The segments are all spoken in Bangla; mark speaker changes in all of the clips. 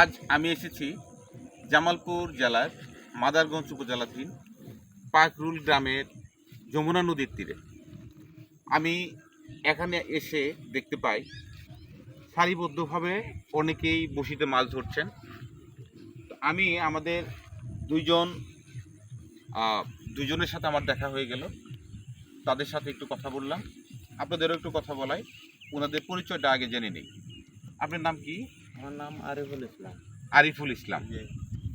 Speaker 1: আজ আমি এসেছি জামালপুর জেলার মাদারগঞ্জ উপজেলাধীন পাকরুল গ্রামের যমুনা নদীর তীরে। আমি এখানে এসে দেখতে পাই, সারিবদ্ধভাবে অনেকেই বসিতে মাছ ধরছেন। আমি আমাদের দুইজন দুজনের সাথে আমার দেখা হয়ে গেল। তাদের সাথে একটু কথা বললাম। আপনাদেরও একটু কথা বলাই। ওনাদের পরিচয়টা আগে জেনে নিই। আপনার নাম কি?
Speaker 2: আমার নাম আরিফুল ইসলাম।
Speaker 1: আরিফুল ইসলাম।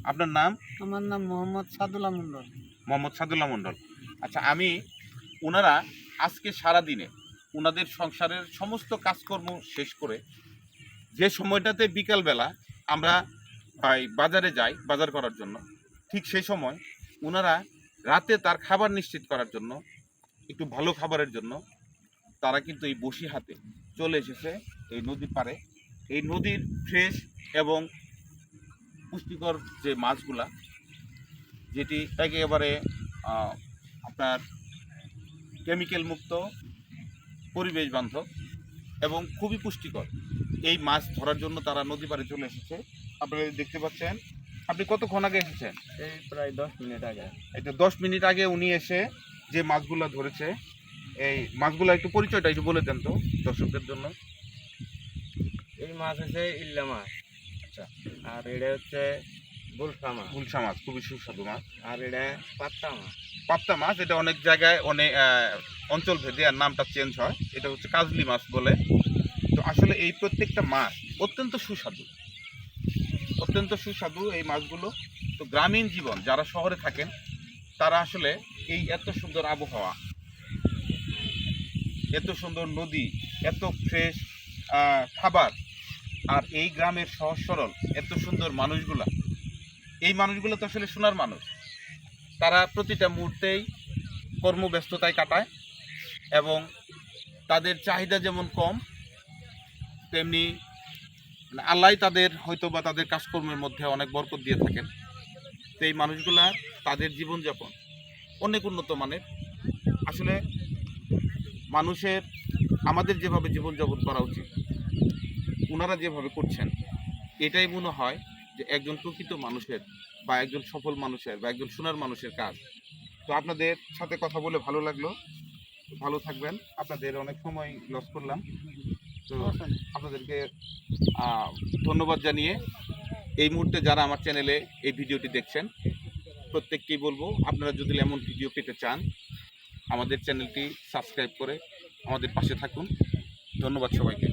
Speaker 1: আপনার নাম?
Speaker 2: আমার নাম মোহাম্মদ সাদুল্লাহ মন্ডল
Speaker 1: মোহাম্মদ সাদুল্লাহ মণ্ডল। আচ্ছা আমি ওনারা আজকে সারা দিনে ওনাদের সংসারের সমস্ত কাজকর্ম শেষ করে যে সময়টাতে বিকালবেলা আমরা বাজারে যাই বাজার করার জন্য ঠিক সেই সময় ওনারা রাতে তার খাবার নিশ্চিত করার জন্য একটু ভালো খাবারের জন্য তারা কিন্তু এই বসি হাতে চলে এসেছে এই নদীর পাড়ে এই নদীর ফ্রেশ এবং পুষ্টিকর যে মাছগুলা যেটি একেবারে আপনার কেমিক্যাল মুক্ত পরিবেশ বান্ধব এবং খুবই পুষ্টিকর। এই মাছ ধরার জন্য তারা নদী পাড়ে চলে এসেছে। আপনারা দেখতে পাচ্ছেন। আপনি কতক্ষণ আগে এসেছেন?
Speaker 2: এই প্রায় দশ মিনিট আগে।
Speaker 1: এটা দশ মিনিট আগে উনি এসে যে মাছগুলো ধরেছে এই মাছগুলো একটু পরিচয়টা একটু বলে দেন তো দর্শকদের জন্য।
Speaker 2: এই মাছ হচ্ছে ইল্লা মাছ। আচ্ছা। আর এটা হচ্ছে বুলফা মাছ।
Speaker 1: গুলশা মাছ খুবই সুস্বাদু মাছ।
Speaker 2: আর এটা পাত্তা মাছ।
Speaker 1: পাপ্তা মাছ এটা অনেক জায়গায় অনেক অঞ্চল ভেদে আর নামটা চেঞ্জ হয়। এটা হচ্ছে কাজলি মাছ বলে। তো আসলে এই প্রত্যেকটা মাছ অত্যন্ত সুস্বাদু। অত্যন্ত সুস্বাদু এই মাছগুলো। তো গ্রামীণ জীবন যারা শহরে থাকেন তারা আসলে এই এত সুন্দর আবহাওয়া এত সুন্দর নদী এত ফ্রেশ খাবার আর এই গ্রামের সহজ সরল, এত সুন্দর মানুষগুলা। এই মানুষগুলো তো আসলে সোনার মানুষ। তারা প্রতিটা মুহূর্তেই কর্মব্যস্ততায় কাটায় এবং তাদের চাহিদা যেমন কম, তেমনি মানে আল্লাহ তাদের হয়তো বা তাদের কাজকর্মের মধ্যে অনেক বরকত দিয়ে থাকেন। তো এই মানুষগুলা তাদের জীবনযাপন অনেক উন্নত মানের। আসলে মানুষের, আমাদের যেভাবে জীবনযাপন করা উচিত ওনারা যেভাবে করছেন, এটাই মনে হয় যে একজন প্রকৃত মানুষের বা একজন সফল মানুষের বা একজন সোনার মানুষের কাজ। তো আপনাদের সাথে কথা বলে ভালো লাগল। ভালো থাকবেন। আপনাদের অনেক সময় লস করলাম। তো আপনাদেরকে ধন্যবাদ জানিয়ে এই মুহূর্তে যারা আমার চ্যানেলে এই ভিডিওটি দেখছেন, প্রত্যেককেই বলব, আপনারা যদি এমন ভিডিও পেতে চান, আমাদের চ্যানেলটি সাবস্ক্রাইব করে আমাদের পাশে থাকুন। ধন্যবাদ সবাইকে।